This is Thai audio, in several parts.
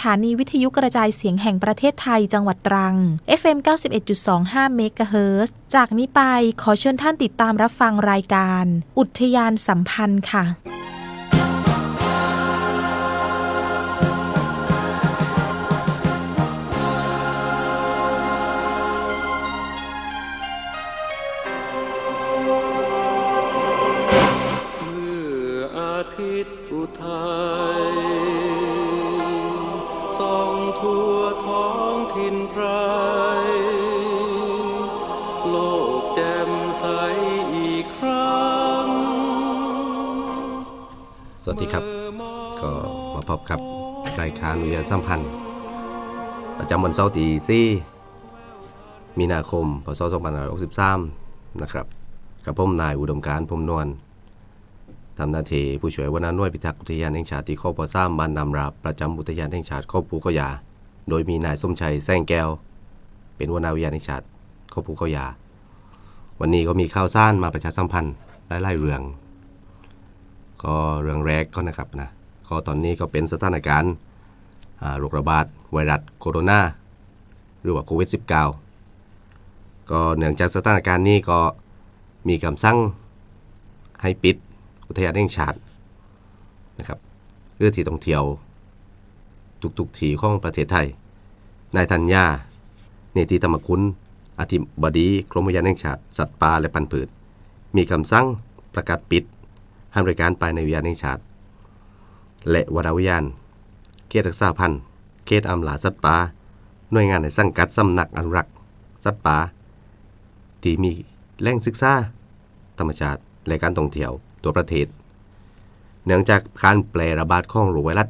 สถานีวิทยุกระจายเสียงแห่งประเทศไทยจังหวัดตรัง FM 91.25เมกะเฮิรตซ์จากนี้ไปขอเชิญท่านติดตามรับฟังรายการ อุทยานสัมพันธ์ค่ะ วัสดีครับ ก็มาพบกับรายการวิทยาสัมพันธ์ ประจำวันเสาร์ที่สี่มีนาคมพศ2563 นะครับกับผมนายอุดมการณ์พรหมนวลทำหน้าที่ผู้ช่วยหัวหน้าหน่วยพิทักษ์อุทยานแห่งชาติที่ข้อปซ้ำบ้านนำราบประจำอุทยานแห่งชาติข้อปูเขายา โดยมีนายสมชัยแซงแก้ว เป็นหัวหน้าอุทยานแห่งชาติข้อปูเขายา วันนี้ก็มีข่าวสารมาประชาสัมพันธ์หลายๆเรื่อง ก็เรื่องแรกก็นะครับนะก็ตอนนี้ก็เป็นสถานการณ์โรคระบาดไวรัสโคโรนาหรือว่าโควิด -19 ก็เนื่องจากสถานการณ์นี้ก็มีคำสั่งให้ปิดอุทยานแห่งชาตินะครับเรื่องที่ท่องเที่ยวทุกๆที่ของประเทศไทย นายธัญญาเนติธรรมคุณอธิบดีกรมอุทยานแห่งชาติ สัตว์ป่าและพันธุ์พืช มีคำสั่งประกาศปิด ให้บริการภายในอุทยานแห่งชาติและวรอุทยานเขตรักษาพันธุ์เขตอำลาสัตว์ป่าหน่วยงานในสังกัดสำนักอนุรักษ์สัตว์ป่าที่มีแหล่งศึกษาธรรมชาติและการท่องเที่ยวตัวประเทศ เนื่องจากการแพร่ระบาดของโรคไวรัส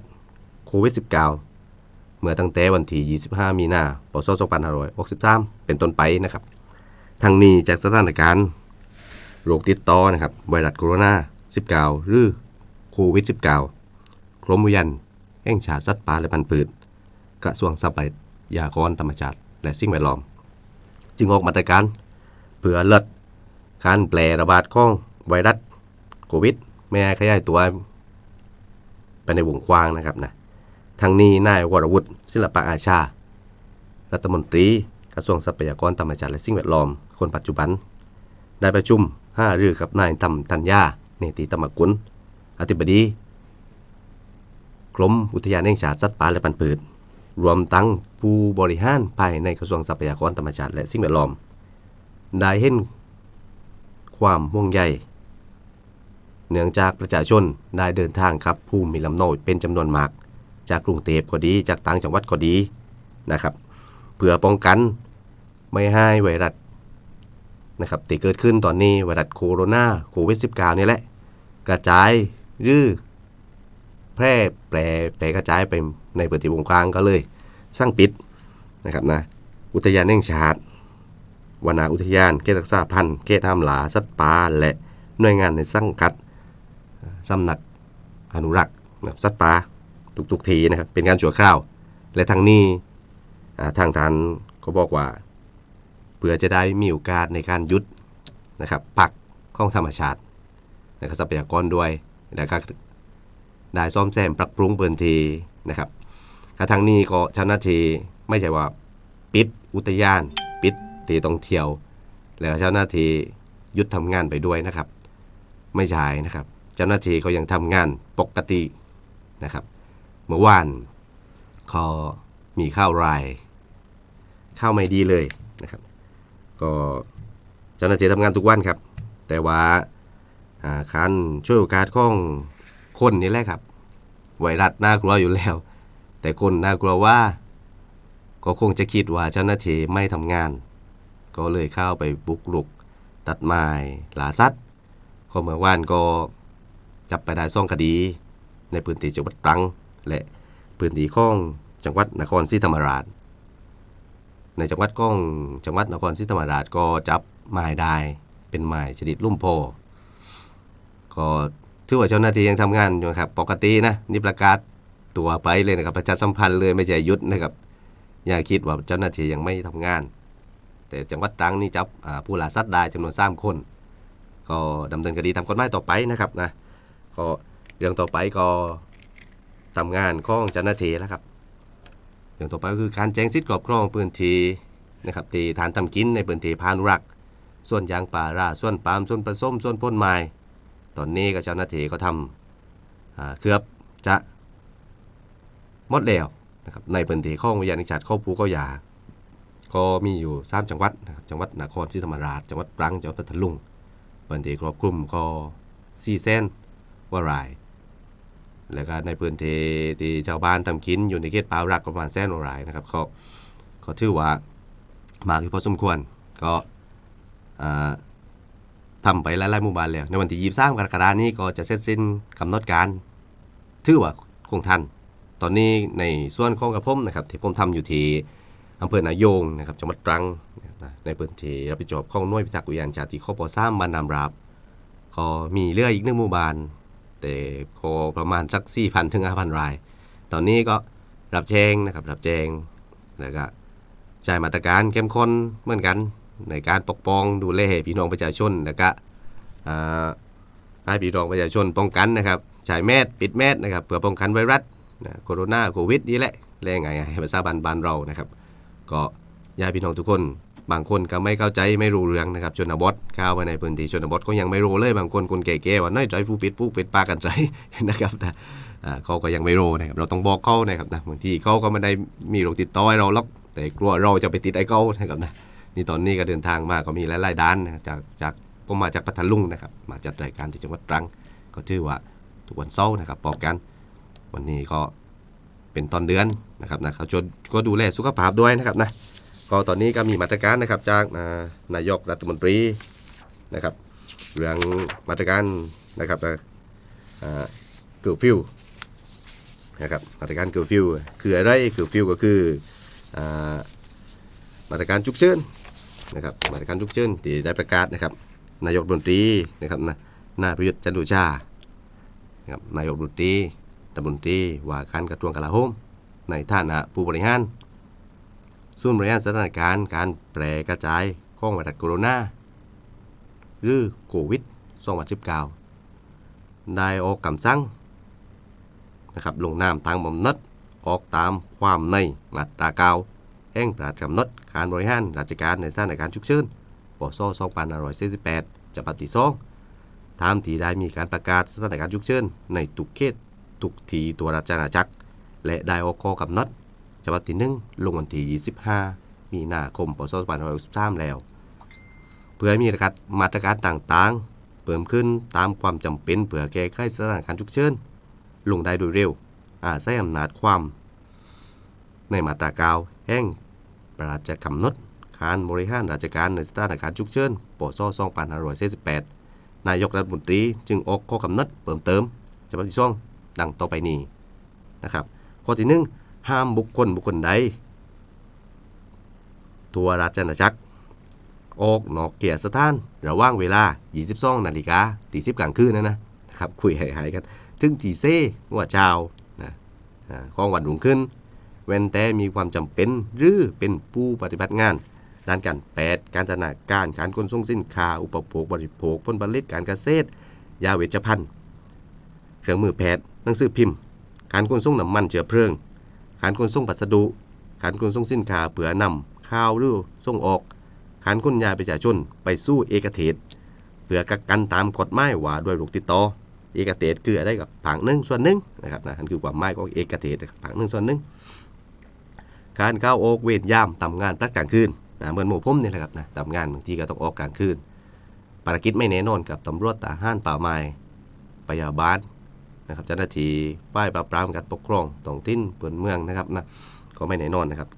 โควิด -19 เมื่อตั้งแต่วันที่ 25 มีนาคม2563 เป็นต้นไปนะครับ ทั้งนี้จากสถานการณ์โรคติดต่อนะครับไวรัสโคโรนา 19หรือโควิด -19 กรมอุทยานแห่งชาติสัตว์ป่าและพันธุ์พืชกระทรวงทรัพยากรธรรมชาติ และสิ่งแวดล้อม จึงออกมาตรการเพื่อลดการแพร่ระบาดของไวรัสโควิด ไม่ให้ขยายตัวไปในวงกว้างนะครับนะทั้งนี้นายวรวุฒิศิลปะอาชา รัฐมนตรีกระทรวงทรัพยากรธรรมชาติและสิ่งแวดล้อม คนปัจจุบัน ได้ประชุมห้ารือกับนายตำธัญญา เนติตมกุลอธิบดี กรมอุทยานแห่งชาติสัตว์ป่าและพันธุ์พืชรวมทั้งผู้บริหารภายในกระทรวงทรัพยากรธรรมชาติและสิ่งแวดล้อม ได้เห็นความห่วงใยเนื่องจากประชาชนได้เดินทางครับภูมิลำเนาเป็นจำนวนมาก จากกรุงเทพก็ดีจากต่างจังหวัดก็ดีนะครับ เพื่อป้องกันไม่ให้ไวรัสนะครับที่เกิดขึ้นตอนนี้ไวรัสโคโรนาโควิด -19 นี่แหละ กระจายหรือแพร่แปรแปรกระจายไปในพื้นที่วงกว้างก็เลย สร้างปิดนะครับนะอุทยานแห่งชาติวนาอุทยานเขตรักษาพันธุ์เขตห้ามหลาสัตว์ป่าและหน่วยงานในสังกัดสำนักอนุรักษ์สัตว์ป่าทุกๆทีนะครับเป็นการชั่วคราว และทางนี้ทางฐานก็บอกว่าเพื่อจะได้มีโอกาสในการหยุดนะครับพักของธรรมชาติ และก็ทรัพยากรด้วยแล้วก็ได้ซ่อมแซมปรับปรุงพื้นที่นะครับกระทั่งนี้ก็เจ้าหน้าทีไม่ใช่ว่าปิดอุทยาน ปิดที่ท่องเที่ยว แล้วเจ้าหน้าที่หยุดทำงานไปด้วยนะครับ ไม่ใช่นะครับ เจ้าหน้าที่ก็ยังทำงานปกตินะครับ เมื่อวานก็มีข้าวราย ข้าวไม่ดีเลยนะครับ ก็เจ้าหน้าที่ทำงานทุกวันครับ แต่ว่า การช่วยโอกาสของคนนี่แหละครับ ไวรัสน่ากลัวอยู่แล้ว แต่คนน่ากลัวว่า ก็คงจะคิดว่าเจ้าหน้าที่ไม่ทำงาน ก็เลยเข้าไปบุกรุก ตัดไม้หลาสัตว์ก็เมื่อวานก็จับไปได้ซ่องคดี ในพื้นที่จังหวัดตรัง และพื้นที่ของจังหวัดนครศรีธรรมราช ในจังหวัดก้องจังหวัดนครศรีธรรมราชก็จับหมายได้เป็นหมายชนิดลุ่มโพ ก็ถือว่าเจ้าหน้าที่ยังทำงานอยู่ครับ ปกตินะนี่ประกาศตัวไปเลยนะครับ ประชาสัมพันธ์เลยไม่ใช่ยุดนะครับ อย่าคิดว่าเจ้าหน้าที่ยังไม่ทำงาน แต่จังหวัดตรังนี่จับผู้ล่าสัตว์ได้จำนวนสามคน ก็ดำเนินคดีตามกฎหมายต่อไปนะครับนะก็เรื่องต่อไปก็ทำงานของเจ้าหน้าที่แล้วครับเรื่องต่อไปก็คือการแจ้งสิทธิ์ครอบครองพื้นที่นะครับที่ฐานทำกินในพื้นที่พานุรักษ์ส่วนยางป่าราส่วนปาล์มส่วนผสมส่วนพ่นไม้ ตอนนี้ก็เจ้าหน้าที่ก็ทำเกือบจะหมดแล้วนะครับในพื้นที่ของวิทยานิชาติข้าภูเขายา ก็มีอยู่3จังหวัดนะครับจังหวัดนครศรีธรรมราช จังหวัดตรัง จังหวัดพัทลุงพื้นที่ครอบคลุมก็4เส้นว่าราย แล้วก็ในพื้นที่ที่ชาวบ้านทำกินอยู่ในเขตป่ารักประมาณแสนว่ารายนะครับเขาเขาถือว่ามากอยู่พอสมควรก็ อ่าทำไปหลายๆหมู่บ้านแล้ว ในวันที่23กรกฎานี้ก็จะเสร็จสิ้นกำหนดการถือว่าคงทัน ตอนนี้ในส่วนของกระผมนะครับที่ผมทำอยู่ที่อำเภอนายงนะครับจังหวัดตรังในพื้นที่รับผิดชอบของหน่วยพิทักษ์อุทยานชาติข้อปสามบ้านนามราบ ก็มีเรืออีกหนึ่งหมู่บ้าน แต่ก็ประมาณสัก4,000ถึง5,000ราย ตอนนี้ก็รับแจ้งนะครับรับแจ้งแล้วก็ใช้มาตรการเข้มข้นเหมือนกัน ในการปกป้องดูแลพี่น้องประชาชนแล้วก็ให้พี่น้องประชาชนป้องกันนะครับใช้แมสปิดแมสนะครับเพื่อป้องกันไวรัสโคโรนาโควิดนี่แหละแรงไงให้ภาษาบ้านบ้านเรานะครับ ก็ญาติพี่น้องทุกคน บางคนก็ไม่เข้าใจไม่รู้เรื่องนะครับชนบทเข้าไปในพื้นที่ชนบทก็ยังไม่รู้เลยบางคนคนแก่ๆว่าน้อยใจผู้ปิดผู้ปิดปากกันใจนะครับนะอ่เขาก็ยังไม่รู้นะครับเราต้องบอกเขานะครับนะบางทีเขาก็ไม่ได้มีโรคติดต่อให้เราหรอกแต่กลัวเราจะไปติดไอ้เขานะครับนะ นี่ตอนนี้ก็เดินทางมาก็มีหลายๆด้านนะจากจากผมมาจากพัทลุงนะครับ มาจัดรายการที่จังหวัดตรัง ก็ถือว่าทุกวันเสาร์นะครับพบกัน วันนี้ก็เป็นตอนเดือนนะครับนะเขาชวนก็ดูแลสุขภาพด้วยนะครับนะก็ตอนนี้ก็มีมาตรการนะครับจากนายกรัฐมนตรีนะครับเรื่องมาตรการนะครับเกิร์ฟิวนะครับมาตรการเกิร์ฟิวคืออะไรเกิร์ฟิวก็คืออมาตรการฉุกเฉิน นะครับมาตรการฉุกเฉินที่ได้ประกาศนะครับ นายกรัฐมนตรีนะครับนะนายประยุทธ์จันทร์โอชานะครับนายกรัฐมนตรีรัฐมนตรีว่าการกระทรวงกลาโหมในฐานะผู้บริหารส่วนบริหารสถานการณ์การแพร่กระจายของไวรัสโคโรนาหรือโควิด2019ได้ออกคำสั่งนะครับลงนามทางบำนัดออกตามความในมาตราเกา แห่งพระราชกำหนดการบริหารราชการในสถานการณ์ฉุกเฉินปศ2548ฉบับที่2ตามที่ได้มีการประกาศสถานการณ์ฉุกเฉินในทุกเขตทุกทีตัวราชอาณาจักร และได้ออกข้อกำหนดฉบับที่1ลงวันที่25 มีนาคมพศ2563แล้ว เพื่อให้มีมาตรการต่างๆ เพิ่มขึ้นตามความจำเป็นเพื่อแก้ไขสถานการณ์ฉุกเฉินลงได้โดยเร็วอาศัยอำนาจความ ในมาตราเกา แห่งพระราชกำหนดการบริหารราชการในสถานการณ์ฉุกเฉินปศ2548นายกรัฐมนตรีจึงออกข้อกำหนดเพิ่มเติมฉบับที่สองดังต่อไปนี้นะครับ ข้อที่หนึ่งห้ามบุคคลบุคคลใด ทัวราชอาจักร ออกนอกเกียรสถาน ระหว่างเวลา 22 นาฬิกาตีสิบกลางคืนนะนะครับ คุยหายๆกัน ถึงตีเซ่ว่าเช้านะอ่าของวันรุ่งขึ้น เว้นแต่มีความจำเป็นหรือเป็นผู้ปฏิบัติงานด้านการแปดการธนาการการขนส่งสินค้า อุปโภคบริโภคผลผลิตการเกษตร ยาเวชภัณฑ์เครื่องมือแพทย์หนังสือพิมพ์ การขนส่งน้ำมันเชื้อเพลิง การขนส่งพัสดุ การขนส่งสินค้าเผื่อนำข้าวหรือส่งออก การขนยาประชาชนไปสู้เอกเทศเพื่อกักกันตามกฎหมายว่าด้วยโรคติดต่อเอกเทศคืออะไรกับผังหนึ่งส่วนหนึ่งนะครับนะนั่นคือความหมายของเอกเทศผังหนึ่งส่วนหนึ่ง การเข้าออกเวรยามทำงานพลัดกลางคืนนะเหมือนหมู่ผมนี่แหละครับนะทำงานบางทีก็ต้องออกกลางคืนภารกิจไม่แน่นอนกับตำรวจทหารป่าไม้พยาบาลนะครับเจ้าหน้าที่ป้ายปราบปรามการปกครองท้องถิ่นเปือนเมืองนะครับนะก็ไม่แน่นอนนะครับ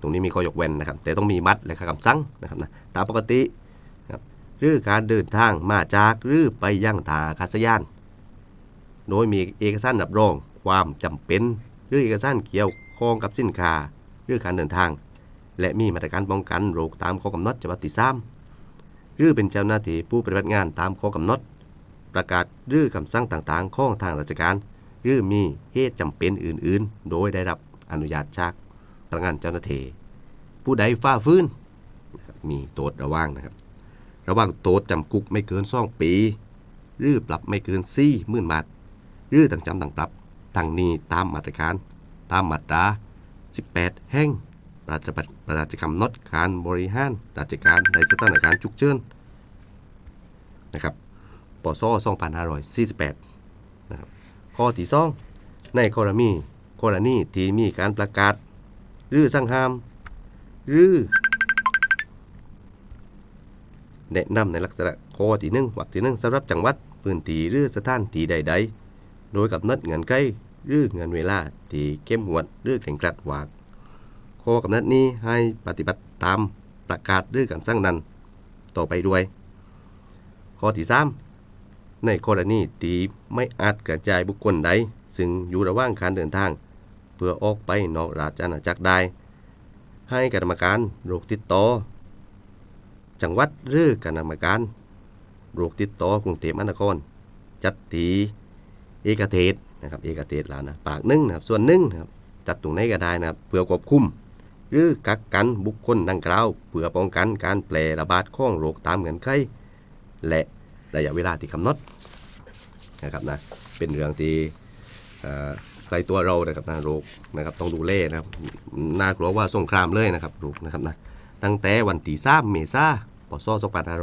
ตรงนี้มีข้อยกเว้นนะครับ แต่ต้องมีมัดและคำสั่งนะครับนะตามปกติครับหรือการเดินทางมาจากหรือไปยังท่าอากาศยาน โดยมีเอกสารรับรองความจำเป็น หรือเอกสารเกี่ยวข้องกับสินค้า หรือการเดินทาง และมีมาตรการป้องกันโรคตามข้อกำหนดฉบับที่สามหรือเป็นเจ้าหน้าที่ผู้ปฏิบัติงานตามข้อกำหนด ประกาศหรือคำสั่งต่างๆของทางราชการ หรือมีเหตุจำเป็นอื่นๆ โดยได้รับอนุญาตจากพนักงานเจ้าหน้าที่ผู้ใดฝ่าฝืนนมีโทษระว่างนะครับ ระว่างโทษจำคุกไม่เกิน2ปี หรือปรับไม่เกิน4หมื่นบาทหรือต่างจำต่างปรับทั้งนี้ตามมาตรการ ตามมาตรา 18 แห่งราชบัตรราชกำหนดการบริหารราชการในสถานการณ์ฉุกเฉินนะครับปศ2548นะครับข้อที่2ในกรณีกรณีที่มีการประกาศ หรือสั่งห้าม หรือ แนะนำในลักษณะข้อที่หนึ่งวรรคที่หนึ่งสำหรับจังหวัดพื้นที่หรือสถานที่ใด ๆ โดยกำหนดเงื่อนไข หรือเงื่อนเวลาที่เข้มงวดหรือแข่งกลัดวาข้อกำหนดนี้ให้ปฏิบัติตามประกาศหรือคำสั่งนั้น ต่อไปด้วย ข้อที่สามในกรณีที่ไม่อาจกระจายบุคคลใด ซึ่งอยู่ระหว่างการเดินทาง เพื่อออกไปนอกราชอาณาจักรได้ ให้กรรมการโรคติดต่อจังหวัดหรือคณะกรรมการโรคติดต่อกรุงเทพมหานคร จัดตี เอกเทศ นะครับเอกเทศแล้วนะปากหนึ่งนะครับส่วนหนึ่งนะครับจัดตรงไหนก็ได้นะครับเพื่อควบคุม หรือกักกันบุคคลดังกล่าวเพื่อป้องกันการแพร่ระบาดของโรคตามเงื่อนไขและระยะเวลาที่กำหนดนะครับนะเป็นเรื่องที่ใกล้ตัวเรานะครับนะโรคนะครับต้องดูแลนะครับน่ากลัวว่าสงครามเลยนะครับโรคนะครับนะตั้งแต่วันที่3เมษายนปศ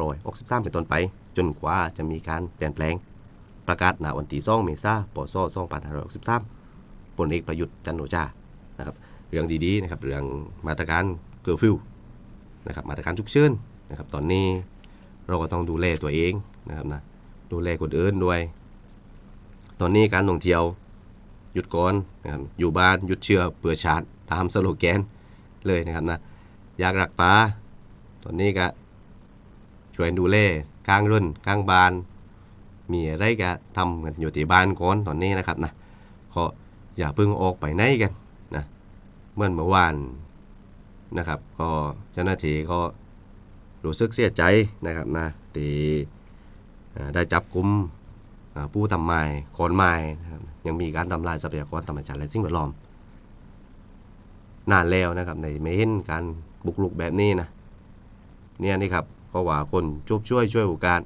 2563เป็นต้นไป จนกว่าจะมีการเปลี่ยนแปลง ประกาศณวันที่2เมษายนปศ2563พลเอกประยุทธ์จันโอชานะครับเรื่องดีๆนะครับเรื่องมาตรการเกอร์ฟิวนะครับมาตรการฉุกเฉินนะครับตอนนี้เราก็ต้องดูแลตัวเองนะครับนะดูแลคนอื่นด้วย ตอนนี้การท่องเที่ยวหยุดก่อนนะครับอยู่บ้านหยุดเชื้อเปื่อชาติตามสโลแกนเลยนะครับนะอยากรักปลาตอนนี้ก็ช่วยดูแลกลางรุ่นกลางบาน มีอะไรก็ทำกันอยู่ที่บ้านก่อนตอนนี้นะครับนะก็อย่าเพิ่งออกไปไหนกันนะเมื่อเมื่อวานนะครับ ก็เจ้าหน้าที่ก็รู้สึกเสียใจนะครับนะที่อ่าได้จับกุมอ่าผู้ทำไม้คนไม้นะครับยังมีการทำลายทรัพยากรธรรมชาติและสิ่งแวดล้อมนานแล้วนะครับในไม่เห็นการบุกรุกแบบนี้นะเนี่ยนี่ครับเพราะว่าคนช่วยช่วยโอกาส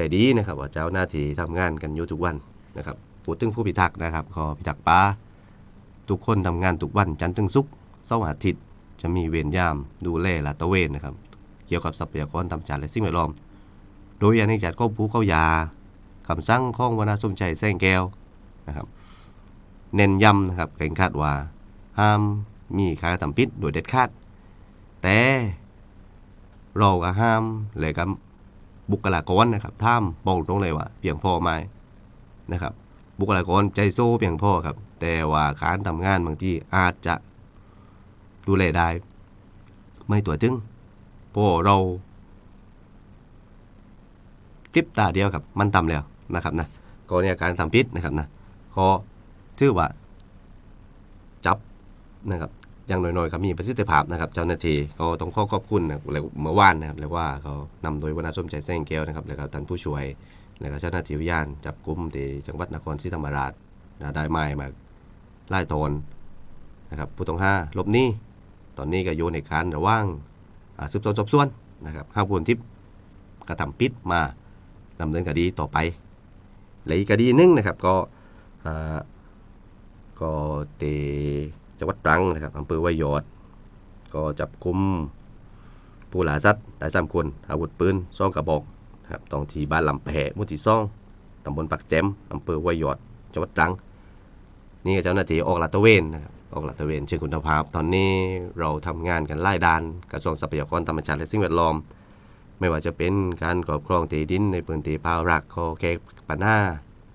แต่ดีนะครับว่าเจ้าหน้าที่ทำงานกันอยู่ทุกวันนะครับพูดถึงผู้พิทักษ์นะครับขอพิทักษ์ป่าทุกคนทำงานทุกวันจันทร์ถึงศุกร์เสาร์อาทิตย์จะมีเวรยามดูแลลาตะเวนนะครับ เกี่ยวกับทรัพยากรธรรมชาติและสิ่งแวดล้อม โดยอย่านี้จัดก็ผู้เข้ายาคำสั่งของวนาสมชัยแสงแก้วนะครับ เน้นย้ำนะครับเกรงคาดว่า ห้ามมีการกระทำผิดโดยเด็ดขาด แต่เราก็ห้ามเลยกั บุคลากรนะครับท่ามบอกตรงเลยว่าเพียงพอไหมนะครับ บุคลากรใจโซ่เพียงพอครับ แต่ว่าการทำงานบางที่อาจจะดูแลได้ ไม่ตัวถึงพราะเราคลิปตาเดียวครับมันต่ำแล้วนะครับนะก็เนี่ยการทำผิดนะครับนะก็ถือว่า จับนะครับ อย่างน้อยๆครับมีประสิทธิภาพนะครับเจ้าหน้าที่ก็ต้องขอขอบคุณนะแล้วเมื่อวานนะครับเรียว่าเขานำโดยวนาส้มใจแสงแก้วนะครับแล้วก็ท่านผู้ช่วยแล้วก็เจ้าหน้าที่วิทยานจับกลุ่มที่จังหวัดนครศรีธรรมราชนะได้ไม้มาไล่โทนนะครับผู้ต้องหาหลบหนี้ตอนนี้ก็อยู่ในการระว่างสืบสวนสอบสวนนะครับห้าผู้ทิพย์กระทำผิดมาดำเนินคดีต่อไปและอีกคดีหนึงนะครับก็ก็เต จังหวัดตรังนะครับอำเภอวยยอด ก็จับกุมผู้หลาสัตว์ได้สามคน อาวุธปืนซ่องกระบอกครับตองที่บ้านลำแพหมุทีซ่องตำบลปักแจมอำเภอวยยอด จังหวัดตรัง นี่ก็เจ้าหน้าที่ออกลาดตระเวนนะครับออกลาดตระเวนเชิงคุณภาพ ตอนนี้เราทำงานกันไล่ดานกระทรวงทรัพยากรธรรมชาติและสิ่งแวดล้อม ไม่ว่าจะเป็นการครอบครองที่ดินในพื้นที่ภารักขอแก้ปัญหา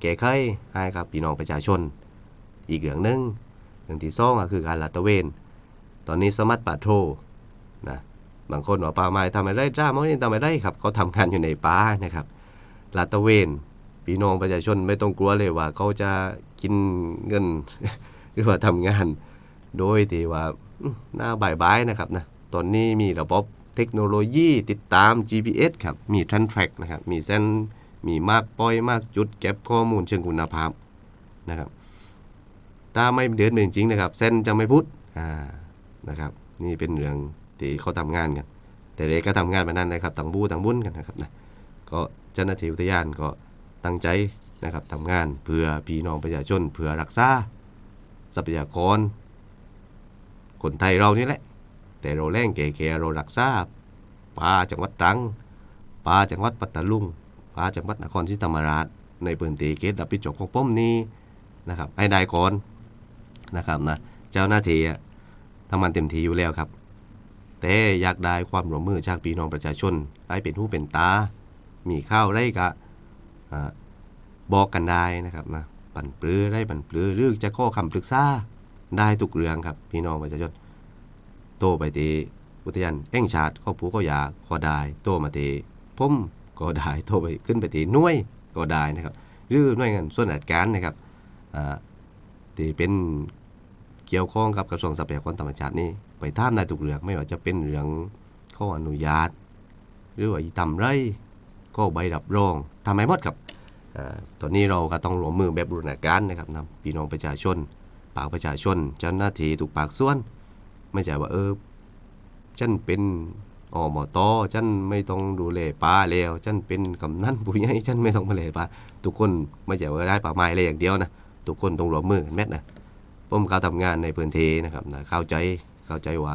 แก้ไขให้ครับพี่น้องประชาชน อีกเรื่องหนึ่ง เรื่องที่สองก็คือการลาดตระเวน ตอนนี้สมัติปาโทนะบางคนว่าป่าไม้ทำอะไรจ้ามันนี่ทำอะไรครับเขาทำงานอยู่ในป่านะครับลาดตระเวนพี่น้องประชาชนไม่ต้องกลัวเลยว่าเขาจะกินเงินหรือว่าทำงาน โดยที่ว่าหน้าบายบายนะครับนะตอนนี้มีระบบเทคโนโลยีติดตาม GPS ครับมี t r a n t r a c นะครับมีเส้นมีมากปล่อยมากจุดเก็บข้อมูลเชิงคุณภาพนะครับ ถ้าไม่เดินเป็นจริงนะครับ เส้นจะไม่พุทธอ่านะครับ นี่เป็นเรื่องที่เขาทำงานกัน แต่เด็กก็ทำงานมานานนะครับต่างบูต่างบุญกันนะครับนะก็เจ้าหน้าที่อุทยานก็ตั้งใจนะครับทำงานเพื่อพี่น้องประชาชนเพื่อรักษาทรัพยากร คนไทยเรานี่แหละ แต่เราแร่งแก่ๆเรารักษาป่าจังหวัดตรังป่าจังหวัดปัตตาลุงป่าจังหวัดนครศรีธรรมราชในพื้นที่เขตรับผิดชอบของป้อมนี้นะครับให้ได้ก่อน นะครับนะเจ้าหน้าที่ะทำงานเต็มที่อยู่แล้วครับ แต่อยากได้ความร่วมมือจากพี่น้องประชาชนให้เป็นหูเป็นตา มีข้าวได้กะอ่าบอกกันได้นะครับนะปั่นปลือได้ปั่นปลือหรือจะข้อคำปรึกษาได้ทุกเรื่องครับพี่น้องประชาชนโตไปที่อุทยานแห่งชาติข้อผูก็อยากก็ได้โตมาที่มก็ได้โตไปขึ้นไปที่หน่วยก็ได้นะครับหรือหน่วยงานส่วนราชการนะครับอ่า ที่เป็นเกี่ยวข้องกับกระทรวงทรัพยากรธรรมชาตินี่ไปท่ามได้ทุกเรื่องไม่ว่าจะเป็นเรื่องข้ออนุญาต หรือว่าอีทำไรก็ใบรับรองทำให้หมดครับอตอนนี้เราก็ต้องร่วมมือแบบบูรณาการนะครับนำพี่น้องประชาชนภาคประชาชนเจ้าหน้าที่ทุกภาคส่วน ไม่ใช่ว่าเออฉันเป็นอมตอฉันไม่ต้องดูแลป่าแล้วฉันเป็นกำนันผู้ใหญ่ฉันไม่ต้องมาแลป่าทุกคนไม่ใช่ว่าได้ป่าไม้เลยอย่างเดียวนะ ทุกคนต้องร่วมมือกันแมทนะผมเขาทำงานในพื้นที่นะครับนะเข้าใจเข้าใจว่า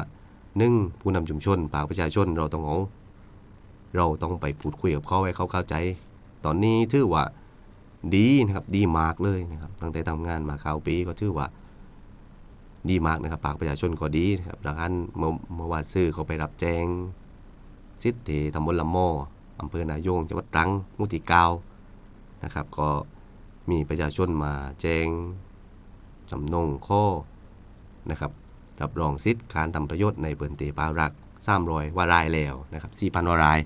หนึ่งผู้นำชุมชนภาคประชาชนเราต้องเอาเราต้องไปพูดคุยกับเขาให้เขาเข้าใจ ตอนนี้ถือว่าดีนะครับดีมากเลยนะครับตั้งแต่ทำงานมาเข้าปีก็ถือว่าดีมากนะครับภาคประชาชนก็ดีนะครับดังนั้นเมื่อเมื่อวานซื้อเขาไปรับแจ้งสิทธิตำบลลำมออำเภอนายงจังหวัดตรังมุติเกาวนะครับ ก็ มีประชาชนมาแจ้งจำนงข้อนะครับรับรองสิทธิ์การทำประโยชน์ในพื้นที่ป่ารักสามรอยว่ารายแล้วนะครับสี่พันวาราย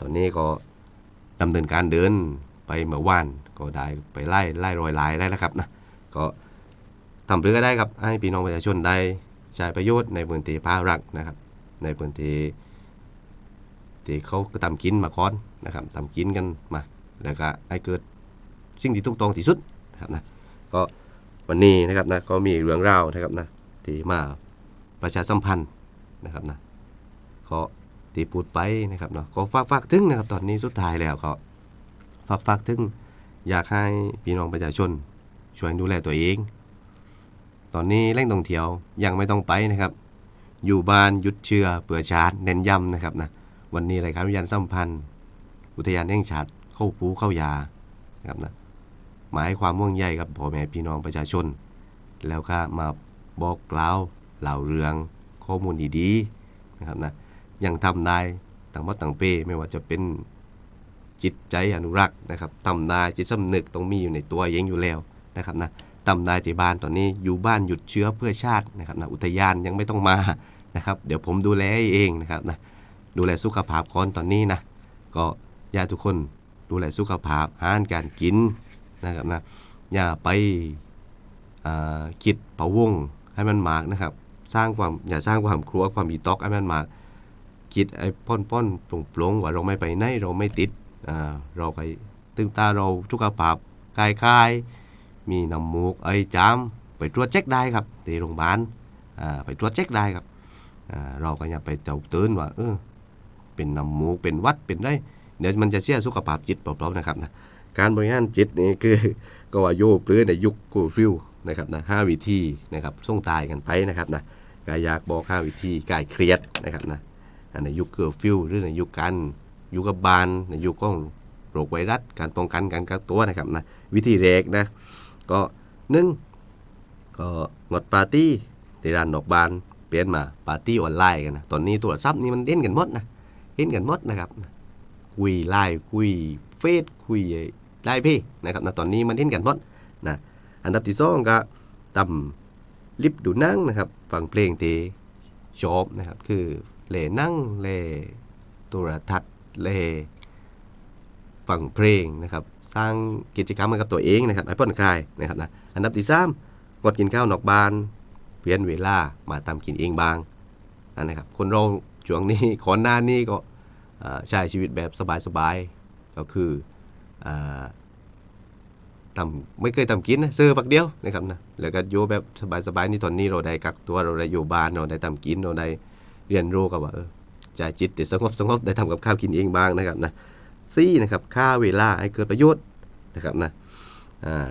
ตอนนี้ก็ดำเนินการเดินไปเมื่อวานก็ได้ไปไล่ไล่รอยลายได้แล้วครับนะก็ทำเพื่อได้ครับให้พี่น้องประชาชนได้ใช้ประโยชน์ในพื้นที่ภารัฐนะครับ ในพื้นที่ที่เขาก็ทำกินมาก่อนนะครับทำกินกันมา แล้วก็ให้เกิด สิ่งที่ถูกต้องที่สุดนะครับนะก็วันนี้นะครับนะก็มีเรื่องราวนะครับนะที่มาประชาสัมพันธ์นะครับนะก็ที่พูดไปนะครับเนาะก็ฝากฝากถึงนะครับตอนนี้สุดท้ายแล้วก็ฝากฝากถึงอยากให้พี่น้องประชาชนช่วยดูแลตัวเอง ตอนนี้แหล่งท่องเที่ยวยังไม่ต้องไปนะครับ อยู่บ้านหยุดเชื่อเปื่อชาร์จเน้นย้ำนะครับนะวันนี้รายการวิญญาณสัมพันธ์ อุทยานแห่งชาติเข้าปูเข้ายานะครับนะ มายความม่วงใยกับพ่อแม่พี่น้องประชาชน แล้วก็มาบอกกล่าเล่าเรื่องข้อมูลดีๆนะครับนะยังทำได้ต่างหมดต่างเปไม่ว่าจะเป็นจิตใจอนุรักษ์นะครับทำได้จิตสำนึกต้องมีอยู่ในตัวเองอยู่แล้วนะครับนะตำนายที่บ้านตอนนี้อยู่บ้านหยุดเชื้อเพื่อชาตินะครับนะอุทยานยังไม่ต้องมานะครับ เดี๋ยวผมดูแลเองนะครับนะดูแลสุขภาพก่อนตอนนี้นะก็อย่าทุกคนดูแลสุขภาพอาหารการกิน นะครับนะอย่าไปอ่าคิดเผาวงให้มันมากนะครับ สร้างความอย่าสร้างความครัวความอีตอกให้มันมากคิดไอ้ป้อนป้อนปลงปลงๆว่าเราไม่ไปไหนเราไม่ติดเราไปตึงตาเราสุขภาพกายคายมีน้ำมูกไอ้จามไปตรวจเช็คได้ครับที่โรงพยาบาลไปตรวจเช็คได้ครับเราก็อย่าไปเจ้าตื่นว่าเออเป็นน้ำมูกเป็นวัดเป็นได้เดี๋ยวมันจะเสียสุขภาพจิตเปล่าๆนะครับนะ การบริหารจิตนี่คือก็ว่าโยปลือในยุคกูฟิลนะครับนะห้าวิธีนะครับส่งตายกันไปนะครับนะกายอยากบอกห้าวิธีกายเครียดนะครับนะในยุคเกิร์ฟิลหรือในยุคการยุคบานในยุคของโรคไวรัสการป้องกันการกักตัวนะครับนะวิธีแรกนะก็หนึ่งก็งดปาร์ตี้ที่ร้านดอกบานเปลี่ยนมาปาร์ตี้ออนไลน์กันนะตอนนี้โทรศัพท์นี่มันเล่นกันหมดนะเล่นกันหมดนะครับคุยไลน์คุยเฟซคุย ไลน์พี่นะครับนตอนนี้มันเล่นกันหมดนะอันดับที่สองก็ตำลิฟดูนั่งนะครับฟังเพลงที่ชอบนะครับคือเลนั่งเล่โทรทัศน์เลฟังเพลงนะครับสร้างกิจกรรมกับตัวเองนะครับให้ผ่อนคลายนะครับนะอันดับที่สามงดกินข้าวนอกบ้านเปลี่ยนเวลามาทำกินเองบางนะครับคนเราช่วงนี้ขอนหน้านี้ก็ใช้ชีวิตแบบสบายๆก็คือ ทำไม่เคยทำกินนะซื้อปักเดียวนะครับนะแล้วก็อยู่แบบสบายๆนี่ตอนนี้เราได้กักตัวเราได้อยู่บ้านเราได้ทำกินเราได้เรียนรู้กับว่าเออใจจิตแต่สงบสงบได้ทำกับข้าวกินเองบ้างนะครับนะซี่นะครับค่าเวลาให้เกิดประโยชน์นะครับนะอ่า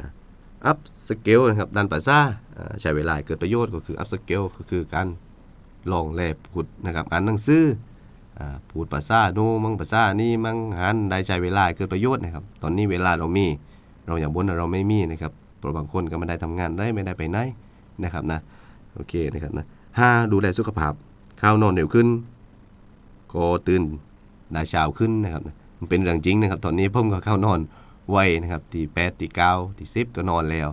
อัพสเกลนะครับด้านภาษาอ่าใช้เวลาเกิดประโยชน์ก็คืออัพสเกลก็คือการลองแลพูดนะครับอ่านหนังสือ พูดภาษาโน้มั่งภาษานี่มั่งหานได้ใช้เวลาเกิดประโยชน์นะครับ ตอนนี้เวลาเรามี เราอย่างบนเราไม่มีนะครับเพราะบางคนก็ไม่ได้ทำงานได้ไม่ได้ไปไหนนะครับนะโอเคนะครับนะห้าดูแลสุขภาพข้าวนอนเร็วขึ้นก็ตื่นได้เช้าขึ้นนะครับนะมันเป็นเรื่องจริงนะครับ ตอนนี้ผมก็เข้านอนไวนะครับตีแปดตีเก้าตีสิบก็นอนแล้ว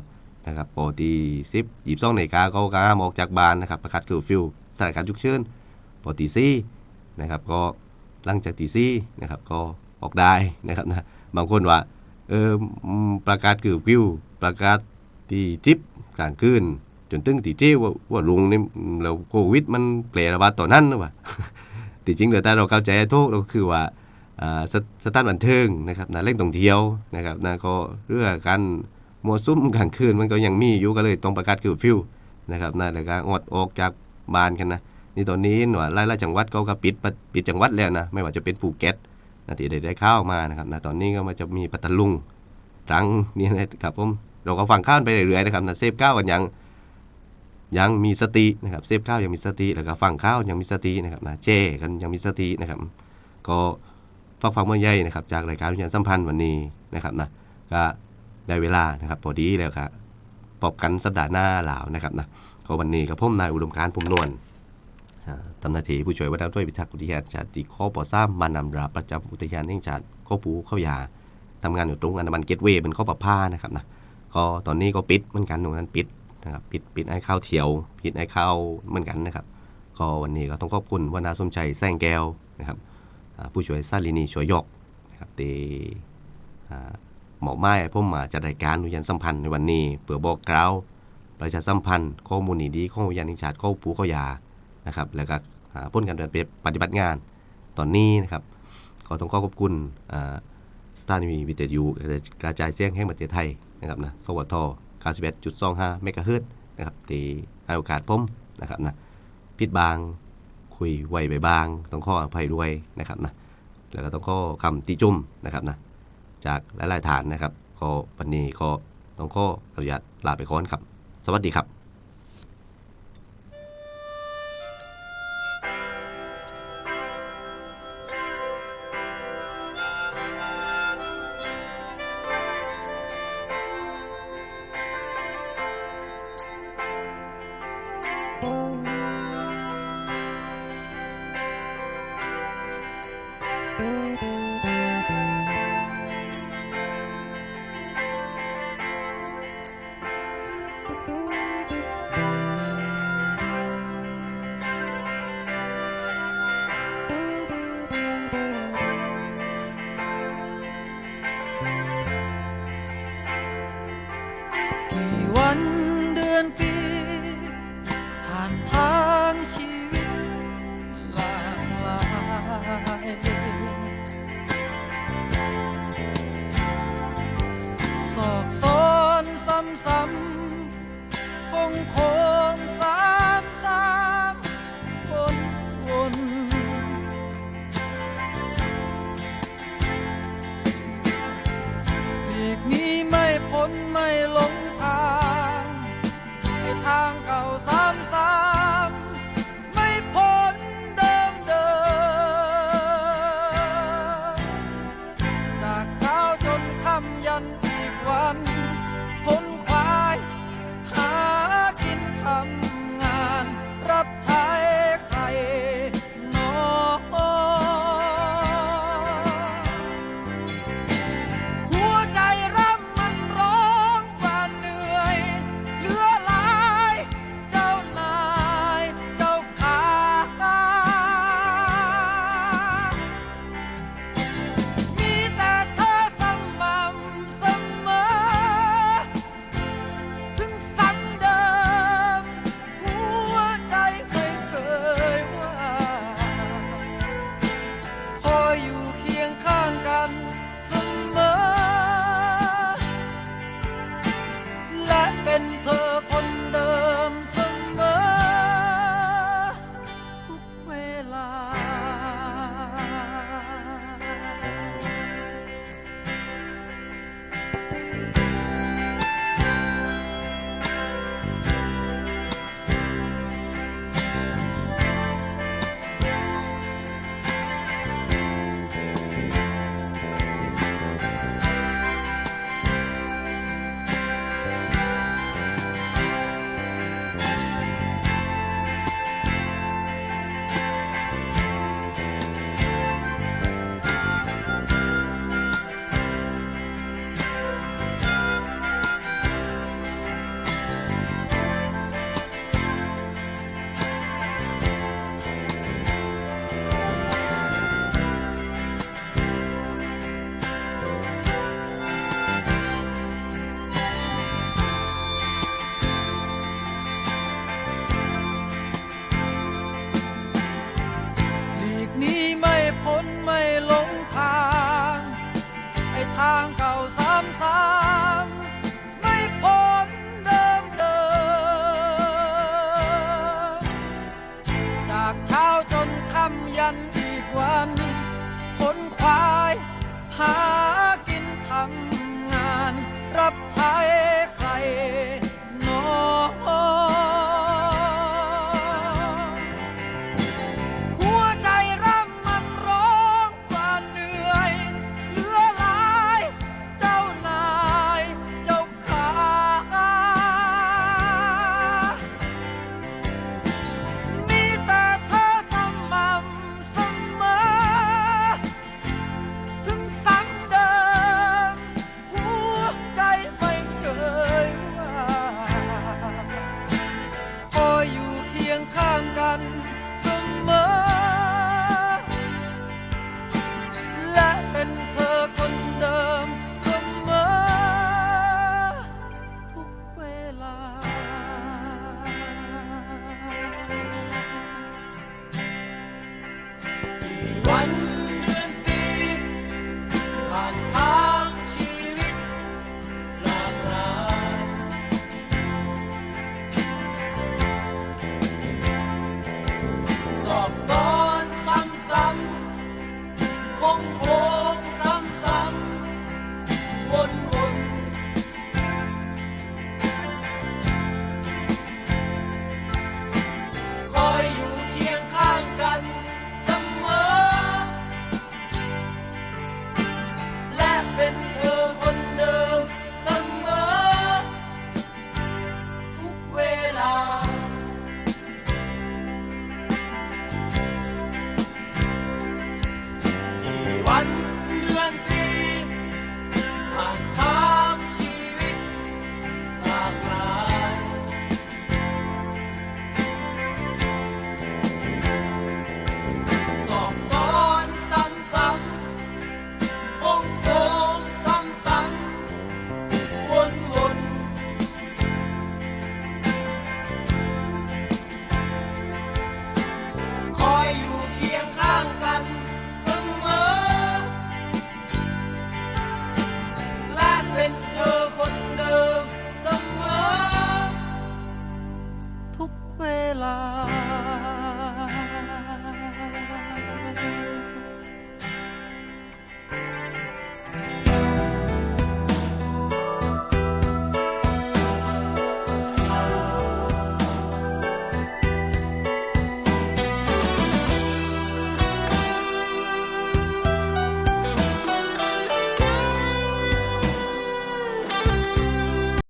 นะครับพอตีสิบหยิบสองนาฬิกาก็กางออกจากบ้านนะครับประกาศเคอร์ฟิวสถานการณ์ฉุกเฉินพอตีสี่ นะครับ ก็หลังจากตีสี่นะครับก็ออกได้นะครับนะบางคนว่าเออประกาศเคอร์ฟิวประกาศตีจิบกลางคืนจนตึงตีเจ้ว่าว่าลุงนี่เราโควิดมันแพร่ระบาดต่อนนั้นหรือเปล่าที่จริงเดี๋ยแต่เราเข้าใจทุกเราก็คือว่าอ่าสสถานบันเทิงนะครับนะเล่นท่องเที่ยวนะครับนะก็เรื่องการมัวซุ่มกลางคืนมันก็ยังมีอยู่ก็เลยต้องประกาศคือฟิวนะครับนะแล้วก็งดออกจากบ้านกันนะ นี่ตอนนี้หน่วยไล่ๆจังหวัดเขาก็ปิดปิดจังหวัดแล้วนะไม่ว่าจะเป็นภูเก็ตนะที่ได้ได้ข้าวมานะครับนะตอนนี้ก็มันจะมีปัตตาลุงตรังนี่นะครับผมเราก็ฟังข้าวไปเรื่อยๆนะครับนะเซฟข้าวกันยังยังมีสตินะครับเซฟข้าวยังมีสติแล้วก็ฟังข้าวยังมีสตินะครับนะเจกันยังมีสตินะครับ ก็ฟังฟังเมื่อใหญ่นะครับ จากรายการวิญญาณสัมพันธ์วันนี้นะครับนะก็ได้เวลานะครับพอดีแล้วครับพบกันสัปดาห์หน้าหลาวนะครับนะก็วันนี้กับผมนายอุดมการณ์ภูมินวล อ่าทำหน้าที่ผู้ช่วยวัฒนด้วยพิทักษ์อุทยานชาติข้อปอซ้ำมานำราประจำอุทยานแห่งชาติข้อปูเข้ายาทำงานอยู่ตรงอันดามันเกตเวย์เป็นข้อประผ้านะครับนะก็ตอนนี้ก็ปิดเหมือนกันตรงนั้นปิดนะครับปิดปิดไอ้ข้าวเถียวปิดไอ้ข้าวเหมือนกันนะครับก็วันนี้ก็ต้องขอบคุณวนาสมชัยแซงแก้วนะครับผู้ช่วยซาลินีช่วยยกนะครับตีหมอไม้ผมมาจัดรายการวิญญาณสัมพันธ์ในวันนี้เพื่อบอกกล่าวประชาสัมพันธ์ข้อมูลดีๆของวิญญานิชาติข้อปูข้อยา นะครับแล้วก็พ้นการปฏิบัติงานตอนนี้นะครับก็ต้องขอขอบคุณอ่าสถานีวิทยุกระจายเสียงแห่งประเทศไทยนะครับนะสวท91.25เมกะเฮิรตนะครับที่ให้โอกาสผมนะครับนะผิดบางคุยไวไปบาง ต้องข้ออภัยด้วยนะครับนะแล้วก็ต้องข้อคำติจุ่มนะครับนะจากหลายๆฐานนะครับก็วันนี้ก็ต้องข้ออนุญาตลาไปก่อนครับ สวัสดีครับ